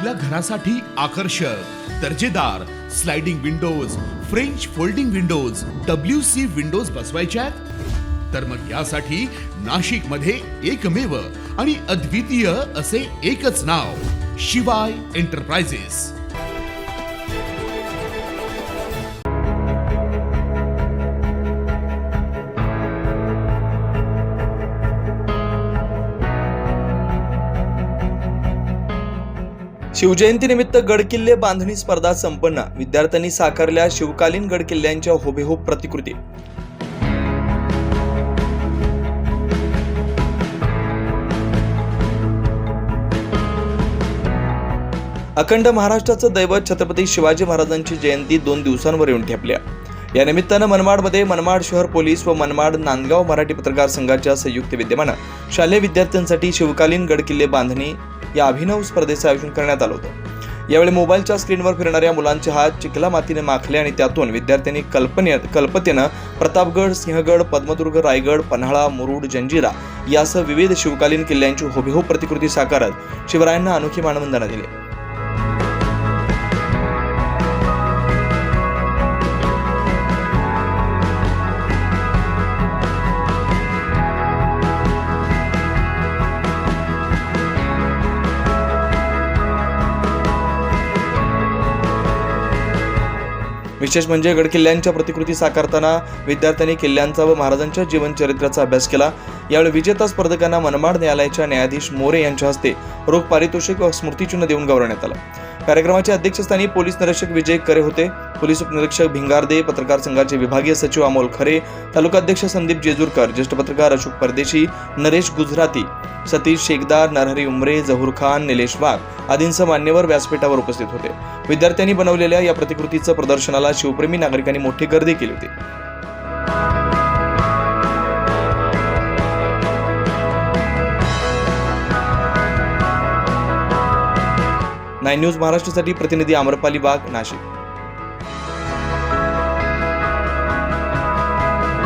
आपल्या घरासाठी आकर्षक दर्जेदार sliding windows French folding windows W C windows बसवायच्या आहेत? तर मग यासाठी नाशिकमध्ये एकमेव आणि अद्वितीय असे एकच नाव शिवाय एंटरप्राइजेस शिवजयंतीनिमित्त गडकिल्ले बांधणी स्पर्धा संपन्न. विद्यार्थ्यांनी साकारल्या शिवकालीन गडकिल्ल्यांच्या हुबेहूब प्रतिकृती. अखंड महाराष्ट्राचं दैवत छत्रपती शिवाजी महाराजांची जयंती दोन दिवसांवर येऊन ठेपल्या. या निमित्तानं मनमाडमध्ये मनमाड शहर पोलीस व मनमाड नांदगाव मराठी पत्रकार संघाच्या संयुक्त विद्यमानं शालेय विद्यार्थ्यांसाठी शिवकालीन गडकिल्ले बांधणी या अभिनव स्पर्धेचं आयोजन करण्यात आलं होतं. यावेळी मोबाईलच्या स्क्रीनवर फिरणाऱ्या मुलांचे हात चिखला मातीने माखले आणि त्यातून विद्यार्थ्यांनी कल्पने कल्पतेनं प्रतापगड सिंहगड पद्मदुर्ग रायगड पन्हाळा मुरुड जंजिरा यासह विविध शिवकालीन किल्ल्यांची हुबेहूब प्रतिकृती साकारत शिवरायांना अनोखी मानवंदना दिली. विशेष म्हणजे गडकिल्ल्यांच्या प्रतिकृती साकारताना विद्यार्थ्यांनी किल्ल्यांचा व महाराजांच्या जीवनचरित्राचा अभ्यास केला. यावेळी विजेता स्पर्धकांना मनमाड न्यायालयाच्या न्यायाधीश मोरे यांच्या हस्ते रोख पारितोषिक व स्मृतिचिन्ह देऊन गौरवण्यात आलं. कार्यक्रमाच्या अध्यक्षस्थानी पोलीस निरीक्षक विजय करे होते. पोलीस उपनिरीक्षक भिंगारदे पत्रकार संघाचे विभागीय सचिव अमोल खरे तालुकाध्यक्ष संदीप जेजूरकर ज्येष्ठ पत्रकार अशोक परदेशी नरेश गुजराती सतीश शेखदार नरहरी उमरे जहूर खान निलेश वाघ आदींसह मान्यवर व्यासपीठावर उपस्थित होते. विद्यार्थ्यांनी बनवलेल्या या प्रतिकृतीचं प्रदर्शनाला शिवप्रेमी नागरिकांनी मोठी गर्दी केली होती. नाईन न्यूज महाराष्ट्रासाठी प्रतिनिधी आम्रपाली बाग नाशिक.